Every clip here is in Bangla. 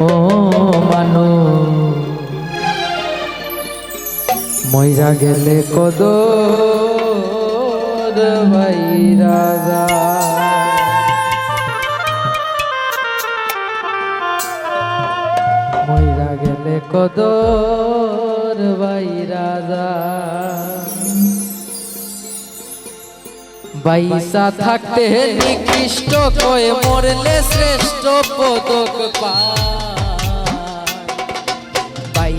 ও মানু। গেলে কদ ভাই রাজা গেলে কদর ভাই রাজা বাইসা থাকতে নিকৃষ্ট কয়ে, মরলে শ্রেষ্ঠ পদক পায়।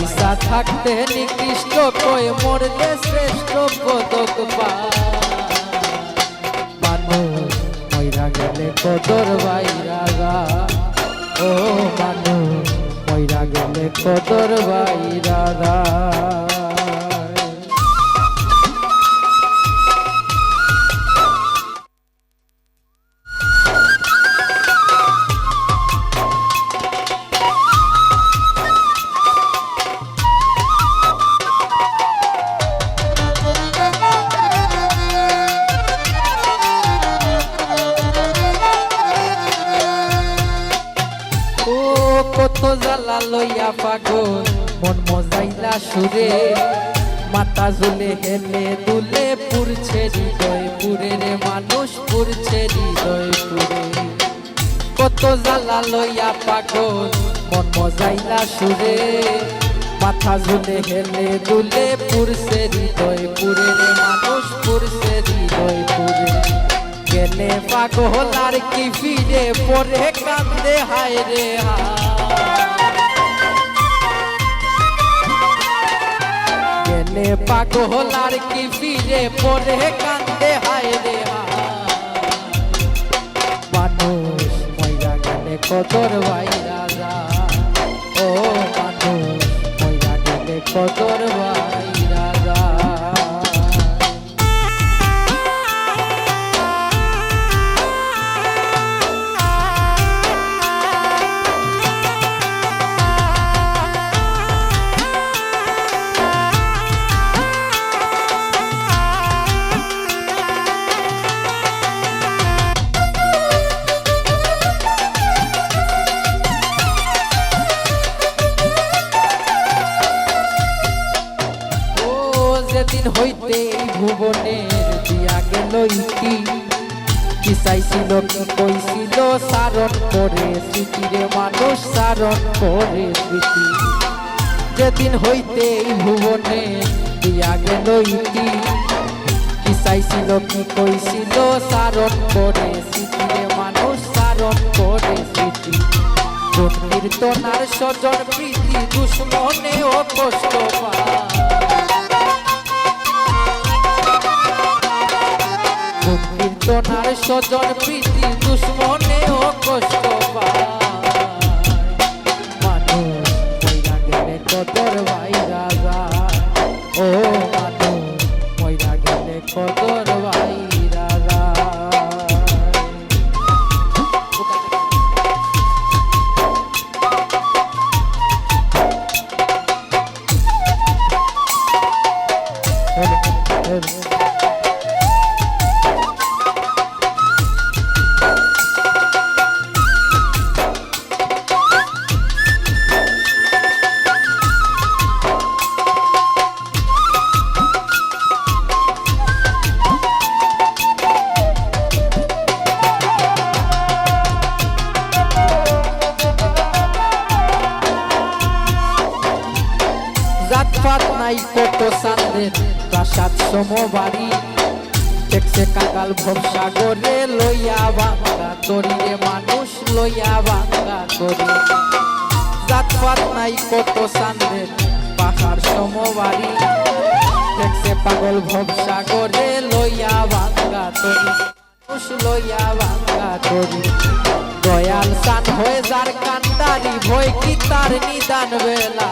বাইসা থাকতে নিকৃষ্ট কয়ে মরলে শ্রেষ্ঠ পদক মানুষ মইরা গেলে কদর বাইরা গা। ও মানুষ মইরা গেলে কদর বাইরা রাজা লইয়া পাগল, মন মজাইলা সুরে। মাথা জুলে হেলে দুলে পুরছে হৃদয় পুরে রে, মানুষ পুরছে হৃদয় পুরে কত জ্বালা লইয়া পাগল, মন মজাইলা সুরে। মাথা জুলে হেলে দুলে পুরছে হৃদয় পুরে রে, মানুষ পুরছে হৃদয় পুরে গেলে পাগল আর কি ফিরে, পরে কান্দে হায় রে গেলে পাগল আর কি ফিরে পরে কান্দে, হায় রে মানুষ মইরা গেলে কদর ভাই রাজা ও মানুষ মইরা গেলে কদর ভাই যেদিন হইতে ভুবনের দিয়া গেল ইতি। কি চাইছিল কি কইছিল? সারণ করে স্মৃতিরে মানুষ সারণ করে স্মৃতি। যেদিন হইতে ভুবনে দিয়া গেল ইতি। কি চাইছিল কি কইছিল? সারণ করে স্মৃতিরে মানুষ সারণ করে স্মৃতি। কীর্তনার স্বজন প্রীতি দুশ্মনে ও কষ্ট পায়। কীর্তনার স্বজন প্রীতি দুশ্মনেও কষ্ট। নাই কত সান্দের প্রাসাদ সমবাড়ি। দেখছে কাকাল ভবসাগরে লইয়া বাঙ্গা তরি রে মানুষ লইয়া বাঙ্গা তরি জাতপাত নাই কত সান্দের পাহাড় সমবাড়ি। দেখছে পাগল ভবসাগরে লইয়া বাঙ্গা তরি মানুষ লইয়া বাঙ্গা তরি দয়াল সান হয়ে যার কান্দারি ভয় কি তার নিদান বেলা?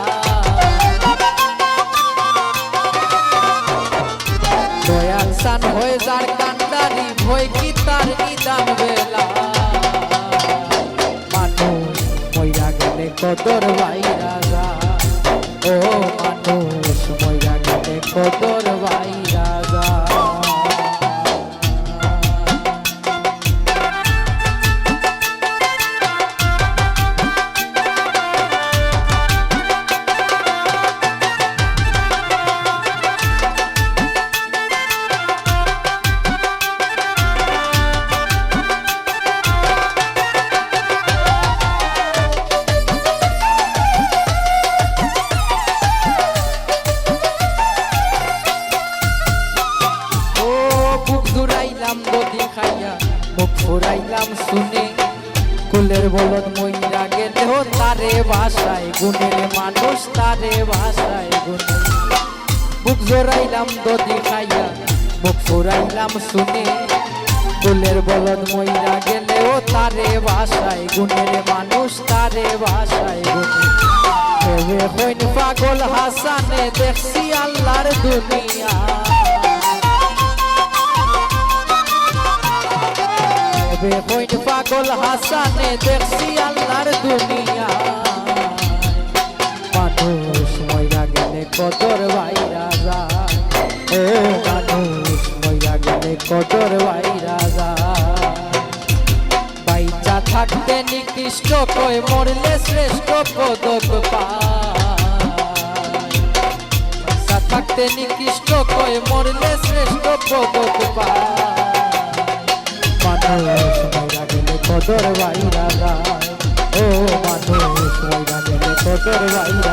বেলা। মানুষ মইরা গেলে কদর ভাই রাজা ও মানুষ মইরা গেলে খাইয়া মুখ ফুরাইলাম শুনে। কুলের বলত মইরা গেলেও তারে ভাষায় গুণের মানুষ তারে ভাষায় গুণে বুক জোরাইলাম দদি খাইয়া, মুখ ফুরাইলাম শুনে। কুলের বলত মইরা গেলেও তারে ভাষায় গুণের মানুষ তারে ভাষায় গুণে হইন পাগল হাসানে, দেখছি আল্লাহর দুনিয়া। ভেবে হইন পাগল হাসানে দেখছি আল্লাহর দুনিয়া। মানুষ মইরা গেলে কদর বাইরা যায়। ও মানুষ মইরা গেলে কদর বাইরা যায়। বাইচা থাকতে নিকৃষ্ট কই মরলে শ্রেষ্ঠ পদক পায়। থাকতে নিকৃষ্ট কই মরলে শ্রেষ্ঠ পদক পায়। কদর বাইরা যায় ও মানুষ মইরা গেলে তোর বাইরা